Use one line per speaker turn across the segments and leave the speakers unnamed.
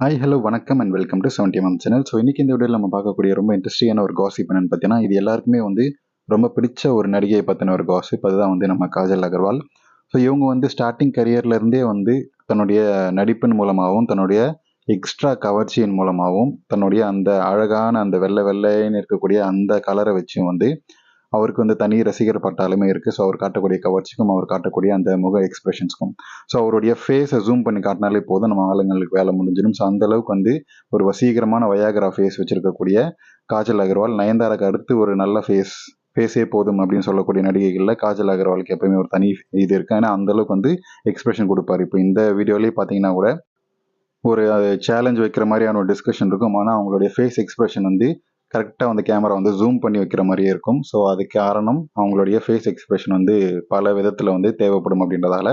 Hi hello வணக்கம் and welcome to seventy M channel so இன்னைக்கு இந்த வீடியோவில் நம்ம பார்க்கக்கூடிய ரொம்ப இன்ட்ரெஸ்டிங்கான ஒரு காசிப் என்னென்னு பார்த்தீங்கன்னா இது எல்லாருக்குமே வந்து ரொம்ப பிடிச்ச ஒரு நடிகையை பற்றின ஒரு காசிப் அதுதான் வந்து நம்ம காஜல் அகர்வால். ஸோ இவங்க வந்து ஸ்டார்டிங் கரியர்லேருந்தே வந்து தன்னுடைய நடிப்பின் மூலமாகவும் தன்னுடைய எக்ஸ்ட்ரா கவர்ச்சியின் மூலமாகவும் தன்னுடைய அந்த அழகான அந்த வெள்ளை வெள்ளைன்னு இருக்கக்கூடிய அந்த கலரை வச்சும் வந்து அவருக்கு வந்து தனி ரசிகர் பட்டாலுமே இருக்குது ஸோ அவர் காட்டக்கூடிய கவர்ச்சிக்கும் அவர் காட்டக்கூடிய அந்த முக எக்ஸ்பிரஷன்ஸ்க்கும் ஸோ அவருடைய ஃபேஸை ஜூம் பண்ணி காட்டினாலே போதும். நம்ம ஆளுங்களுக்கு வேலை முடிஞ்சிடும். ஸோ அந்தளவுக்கு வந்து ஒரு வசீகரமான வயாகரா ஃபேஸ் வச்சுருக்கக்கூடிய காஜல் அகர்வால் நயன்தாராக்கு அடுத்து ஒரு நல்ல ஃபேஸ் ஃபேஸே போதும் அப்படின்னு சொல்லக்கூடிய நடிகைகளில் காஜல் அகர்வாலுக்கு எப்பயுமே ஒரு தனி இது இருக்குது ஏன்னா அந்தளவுக்கு வந்து எக்ஸ்பிரஷன் கொடுப்பாரு. இப்போ இந்த வீடியோலேயே பார்த்தீங்கன்னா கூட ஒரு சேலஞ்ச் வைக்கிற மாதிரியான ஒரு டிஸ்கஷன் இருக்கும். ஆனால் அவங்களுடைய ஃபேஸ் எக்ஸ்பிரஷன் வந்து கரெக்டாக வந்து கேமரா வந்து ஜூம் பண்ணி வைக்கிற மாதிரியே இருக்கும். ஸோ அது காரணம் அவங்களுடைய ஃபேஸ் எக்ஸ்பிரஷன் வந்து பல விதத்தில் வந்து தேவைப்படும் அப்படின்றதால.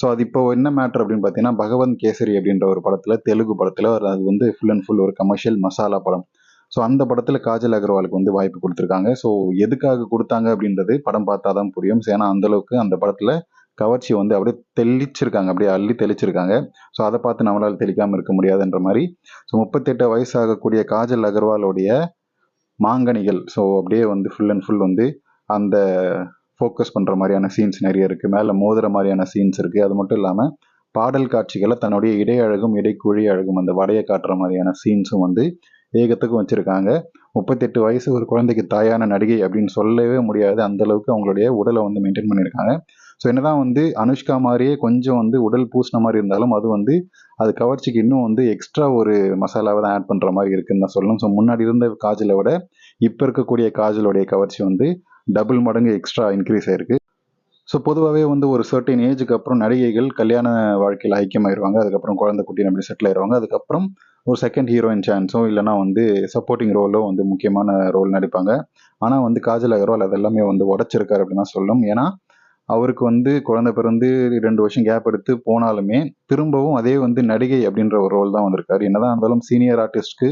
ஸோ அது இப்போ என்ன மேட்ரு அப்படின்னு பார்த்தீங்கன்னா பகவந்த் கேசரி அப்படின்ற ஒரு படத்தில் தெலுங்கு படத்தில் அது வந்து ஃபுல் அண்ட் ஃபுல் ஒரு கமர்ஷியல் மசாலா படம். ஸோ அந்த படத்தில் காஜல் அகர்வாலுக்கு வந்து வாய்ப்பு கொடுத்துருக்காங்க. ஸோ எதுக்காக கொடுத்தாங்க அப்படின்றது படம் பார்த்தா தான் புரியும் ஏன்னா அந்தளவுக்கு அந்த படத்தில் கவர்ச்சி வந்து அப்படியே தெளிச்சிருக்காங்க. அப்படியே அள்ளி தெளிச்சிருக்காங்க. ஸோ அதை பார்த்து நம்மளால் தெளிக்காமல் இருக்க முடியாதுன்ற மாதிரி. ஸோ முப்பத்தெட்டு வயசாகக்கூடிய காஜல் அகர்வாலோடைய மாங்கனிகள். ஸோ அப்படியே வந்து ஃபுல் அண்ட் ஃபுல் வந்து அந்த ஃபோக்கஸ் பண்ணுற மாதிரியான சீன்ஸ் நிறைய இருக்குது மேலே மோதுற மாதிரியான சீன்ஸ் இருக்குது அது மட்டும் இல்லாமல் பாடல் காட்சிகளை தன்னுடைய இடை அழகும் இடைக்குழி அழகும் அந்த வடையை காட்டுற மாதிரியான சீன்ஸும் வந்து ஏகத்துக்கும் வச்சுருக்காங்க. முப்பத்தெட்டு வயசு ஒரு குழந்தைக்கு தாயான நடிகை அப்படின்னு சொல்லவே முடியாது. அந்தளவுக்கு அவங்களுடைய உடலை வந்து மெயின்டைன் பண்ணியிருக்காங்க. ஸோ என்னதான் வந்து அனுஷ்கா மாதிரியே கொஞ்சம் வந்து உடல் பூசின மாதிரி இருந்தாலும் அது வந்து அது கவர்ச்சிக்கு இன்னும் வந்து எக்ஸ்ட்ரா ஒரு மசாலாவை தான் ஆட் பண்ணுற மாதிரி இருக்குன்னு தான் சொல்லணும். ஸோ முன்னாடி இருந்த காஜலை விட இப்போ இருக்கக்கூடிய காஜலுடைய கவர்ச்சி வந்து டபுள் மடங்கு எக்ஸ்ட்ரா இன்க்ரீஸ் ஆயிருக்கு. ஸோ பொதுவாகவே வந்து ஒரு சர்டின் ஏஜுக்கு அப்புறம் நடிகைகள் கல்யாண வாழ்க்கையில் ஐக்கியமாயிருவாங்க அதுக்கப்புறம் குழந்தை குட்டி அப்படி செட்டில் ஆயிடுவாங்க அதுக்கப்புறம் ஒரு செகண்ட் ஹீரோயின் சான்ஸோ இல்லைனா வந்து சப்போர்ட்டிங் ரோலோ வந்து முக்கியமான ரோல் நடிப்பாங்க. ஆனால் வந்து காஜல் அகர்வால் அதெல்லாமே வந்து உடச்சிருக்காரு அப்படின்னு தான் சொல்லணும். ஏன்னா அவருக்கு வந்து குழந்தை பிறந்து ரெண்டு வருஷம் கேப் எடுத்து போனாலுமே திரும்பவும் அதே வந்து நடிகை அப்படின்ற ஒரு ரோல் தான் வந்திருக்காரு. என்னதான் இருந்தாலும் சீனியர் ஆர்டிஸ்ட்க்கு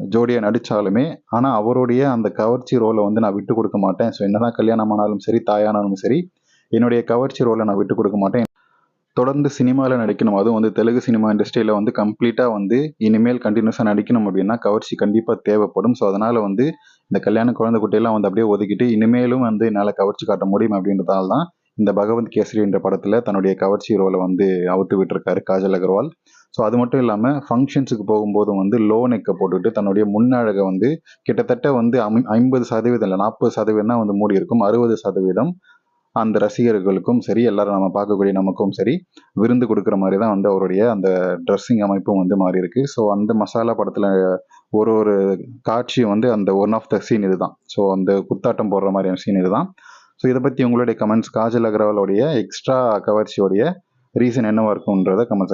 ஜோடியாக நடித்தாலுமே ஆனால் அவருடைய அந்த கவர்ச்சி ரோலை வந்து நான் விட்டு கொடுக்க மாட்டேன். ஸோ என்னதான் கல்யாணம் ஆனாலும் சரி தாயானாலும் சரி என்னுடைய கவர்ச்சி ரோலை நான் விட்டு கொடுக்க மாட்டேன். தொடர்ந்து சினிமாவில் நடிக்கணும். அதுவும் வந்து தெலுங்கு சினிமா இண்டஸ்ட்ரியில் வந்து கம்ப்ளீட்டாக வந்து இனிமேல் கண்டினியூஸாக நடிக்கணும் அப்படின்னா கவர்ச்சி கண்டிப்பாக தேவைப்படும். ஸோ அதனால் வந்து இந்த கல்யாண குழந்தை குட்டியெல்லாம் வந்து அப்படியே ஒதுக்கிட்டு இனிமேலும் வந்து என்னால் கவர்ச்சி காட்ட முடியும் அப்படின்றதால தான் இந்த பகவந்த் கேசரி என்ற படத்தில் தன்னுடைய கவர்ச்சி ரோலை வந்து அவுத்து விட்டுருக்காரு காஜல் அகர்வால். ஸோ அது மட்டும் இல்லாமல் ஃபங்க்ஷன்ஸுக்கு போகும்போதும் வந்து லோ நெக்கை போட்டுட்டு தன்னுடைய முன்னழகை வந்து கிட்டத்தட்ட வந்து ஐம்பது சதவீதம் இல்லை நாற்பது சதவீதம் தான் வந்து மூடி இருக்கும். அறுபது சதவீதம் அந்த ரசிகர்களுக்கும் சரி எல்லாரும் நம்ம பார்க்கக்கூடிய நமக்கும் சரி விருந்து கொடுக்குற மாதிரி தான் வந்து அவருடைய அந்த ட்ரெஸ்ஸிங் அமைப்பும் வந்து மாறி இருக்கு. ஸோ அந்த மசாலா படத்தில் ஒரு ஒரு காட்சியும் வந்து அந்த ஒன் ஆஃப் த சீன் இதுதான். ஸோ அந்த குத்தாட்டம் போடுற மாதிரியான சீன் இதுதான். ஸோ இதை பற்றி உங்களுடைய கமெண்ட்ஸ் காஜல் அகர்வாலோடைய எக்ஸ்ட்ரா கவர்ச்சியோடைய ரீசன் என்னவா இருக்கும்ன்றத கமெண்ட்ஸ்